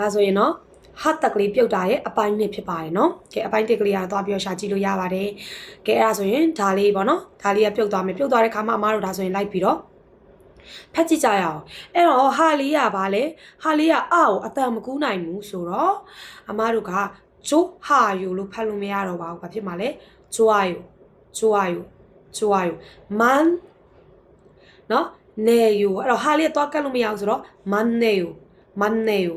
ဒါဆိုရင်တော့ဟာတက်ကလေးပြုတ်တာရဲ့အပိုင်းနှစ်ဖြစ်ပါတယ်နော်ကဲအပိုင်းတစ်ကလေးကတော့သွားပြီးတော့ရှာကြည့်လို့ရပါတယ်ကဲအဲ့ဒါဆိုရင်ဒါလေးပေါ့နော်ဒါလေးကပြုတ်သွားမယ်ပြုတ်သွားတဲ့ခါမှာအမားတို့ဒါဆိုရင်လိုက်ပြီးတော့ဖက်ကြည့်ကြရအောင်အဲ့တော့ဟာလေးကဘာလဲဟာလေးကအာကိုအတန်မကူးနိုင်ဘူးဆိုတော့အမားတို့ကဂျိုဟာယူလို့ဖတ်လို့မရတော့ပါဘူးဘာဖြစ်မှာလဲဂျိုဟာယူဂျိုဟာယူဂျိုဟာယူမန်နော်နေယူအဲ့တော့ဟာလေးကသွားကတ်လို့မရဘူးဆိုတော့မန်နေယူမန်နေယူ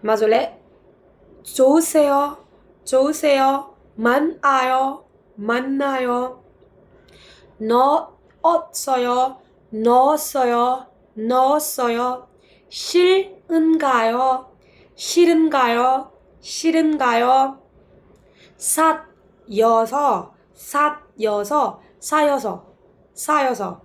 마졸레 좋으세요? 좋으세요? 만아요? 만나요? 넣었어요? 넣었어요? 넣었어요? 싫은가요? 싫은가요? 싫은가요? 사여서 사여서 사여서 사여서.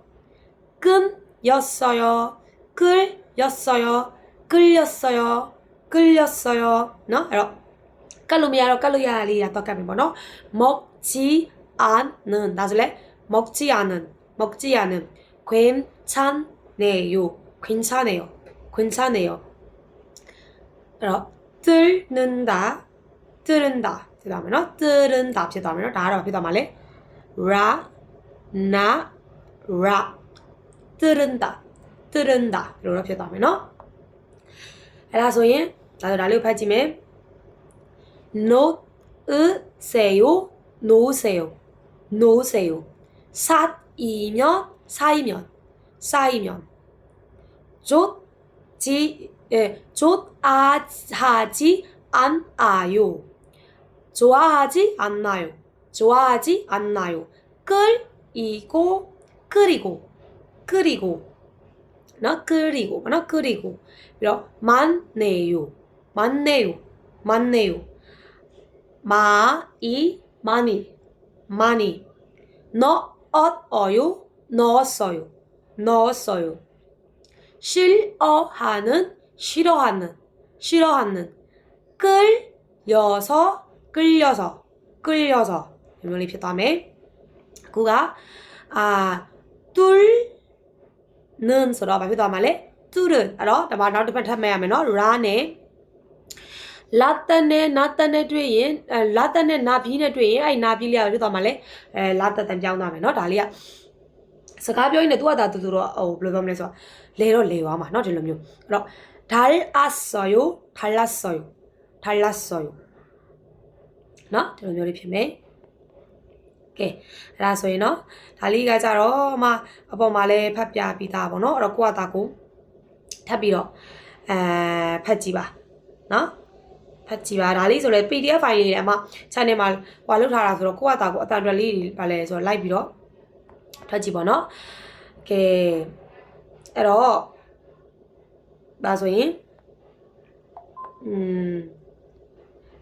끊였어요. 끌였어요. 끌렸어요. 끌렸어요. ¿no? Pero calumniar o calumniar y toca mismo, ¿no? 먹지 않는. 나중에 먹지 않은. 먹지 않은. 괜찮네요. 괜찮아요. 괜찮아요. 그럼 뚫는다. 뚫는다. 그 다음에는 뚫는다. 그 다음에는 라라. 그 다음에 라, 나, 라. 뚫는다. 뚫는다. 이렇게 다음에는 라소인 나도 라리오 파짐에 놓으세요 놓으세요 놓으세요. 삿이면 사이면 사이면. 좋지 예, 좋아하지 않아요. 좋아하지 않나요? 좋아하지 않나요? 끌이고 그리고 그리고. 나 그리고 나 그리고. 이런 많네요. 많네요. 많네요. 마이 많이 많이 넣었어요? 넣었어요. 넣었어요. 싫어하는 싫어하는. 싫어하는. 끌려서 끌려서. 끌려서. 이번 리피 다음에. 그가 아둘 nun ဆိုတော့ဘာဖြစ်သွားမှာလဲ student အဲ့တော့ဒါမှနောက်တစ်ပတ်ထပ်မှတ်ရမယ်နော် ra နဲ့လာတန်နဲ့နာတန်နဲ့တွေ့ရင်အဲလာတန်နဲ့နာပြီးနဲ့တွေ့ရင်အဲ့နာပြီးလေးကဖြစ်သွားမှာလဲအဲလာတန်ပြောင်းသွားမယ်နော်ဒါလေးကစကားပြောရင်လည်းသူကဒါသူတို့တော့ဟိုဘယ်လိုပြောမလဲဆိုတော့လဲတော့လဲသွားမှာเนาะဒီလိုမျိုးအဲ့တော့ဒါရအဆောယိုထာလဆောယိုထာလဆောယိုเนาะဒီလိုမျိုးလေးဖြစ်မယ် ကဲအဲ့ဒါဆိုရင်တော့ဒါလေးကကြတော့မှအပေါ်မှာလည်းဖတ်ပြပြီးသားပေါ့နော်အဲ့တော့ကိုကတာကိုထပ်ပြီးတော့အဲဖတ်ကြည့်ပါနော်ဖတ်ကြည့်ပါဒါလေးဆိုလည်း PDF file တွေအမှ channel မှာဟိုလောက်ထားတာဆိုတော့ကိုကတာကိုအတန်အတွက်လေးတွေပါလဲဆိုတော့လိုက်ပြီးတော့ဖတ်ကြည့်ပါနော်ကဲအဲ့တော့ဒါဆိုရင်อืม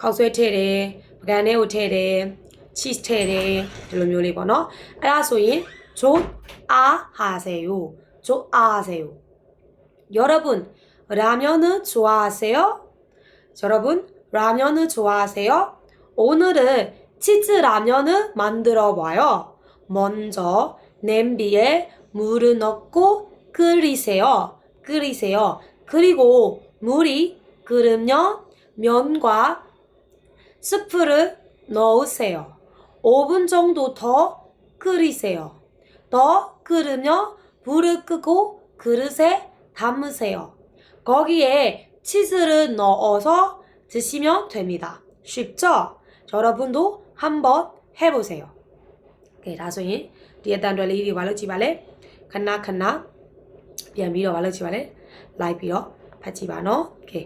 ခောက်ဆွဲထည့်တယ်ပကံထဲကိုထည့်တယ် cheese ထည့်တယ်ဒီလိုမျိုးလေးပေါ့နော်အဲ့ဒါဆိုရင်조아하세요 조아하세요 여러분 라면은 좋아하세요? 여러분 라면은 좋아하세요? 오늘은 치즈 라면을 만들어 봐요. 먼저 냄비에 물을 넣고 끓이세요. 끓이세요. 그리고 물이 끓으면 면과 스프를 넣으세요. 5분 정도 더 끓이세요. 더 끓으면 불을 끄고 그릇에 담으세요. 거기에 치즈를 넣어서 드시면 됩니다. 쉽죠? 여러분도 한번 해보세요. ကဲဒါဆိုရင်ဒီအတန်တွယ်လေးတွေဘာလို့ကြည့်ပါလဲခဏခဏပြန်ပြီးတော့ဘာလို့ကြည့်ပါလဲလိုက်ပြီးတော့ဖတ်ကြည့်ပါနော်ကဲ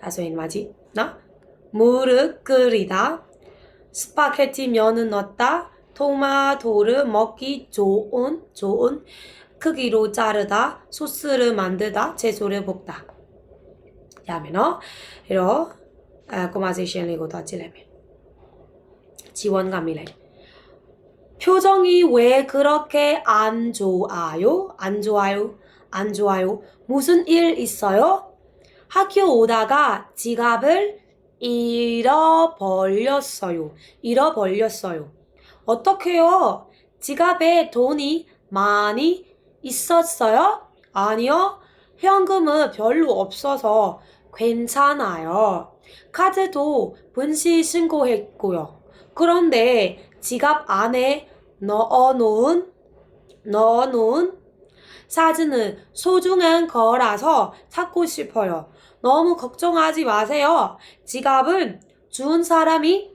ဒါဆိုရင်ဒီမှာကြည့်နော် 물을 끓이다. 스파게티 면을 넣었다. 토마토를 먹기 좋은 좋은 크기로 자르다. 소스를 만들다. 채소를 볶다. 다음에는 이런 아, 고마제시엘리고 이거다 지내면 지원감이래. 표정이 왜 그렇게 안 좋아요? 안 좋아요? 안 좋아요? 무슨 일 있어요? 학교 오다가 지갑을 잃어버렸어요. 잃어버렸어요. 어떡해요? 지갑에 돈이 많이 있었어요? 아니요. 현금은 별로 없어서 괜찮아요. 카드도 분실 신고했고요. 그런데 지갑 안에 넣어놓은 넣어놓은 사진은 소중한 거라서 찾고 싶어요. 너무 걱정하지 마세요. 지갑은 준 사람이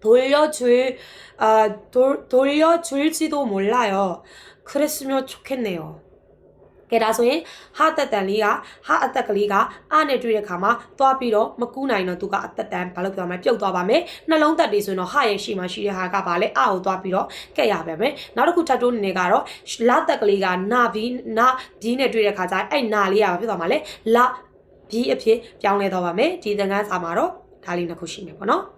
돌려줄 아, 돌, 돌려줄지도 몰라요. 그랬으면 좋겠네요. ကဲဒါဆိုရင်ဟာတက်တန်လေးကဟာအသက်ကလေးကအားနဲ့တွေ့တဲ့ခါမှာသွားပြီးတော့မကူးနိုင်တော့သူကအသက်တန်ဘာလို့ပြောမလဲပြုတ်သွားပါမယ်နှလုံးသက်တွေဆိုရင်တော့ဟာရဲ့ရှိမှရှိတဲ့ဟာကပါလဲအားကိုသွားပြီးတော့ကက်ရပါမယ်နောက်တစ်ခုထပ်တိုးနေနေကတော့လာတက်ကလေးကနာဘီနာဘီနဲ့တွေ့တဲ့ခါကျရင်အဲ့နာလေးကဘာဖြစ်သွားမှာလဲလာဘီအဖြစ်ပြောင်းလဲသွားပါမယ်ဒီသင်ခန်းစာမှာတော့ဒါလေးနှစ်ခုရှိနေပေါ့နော်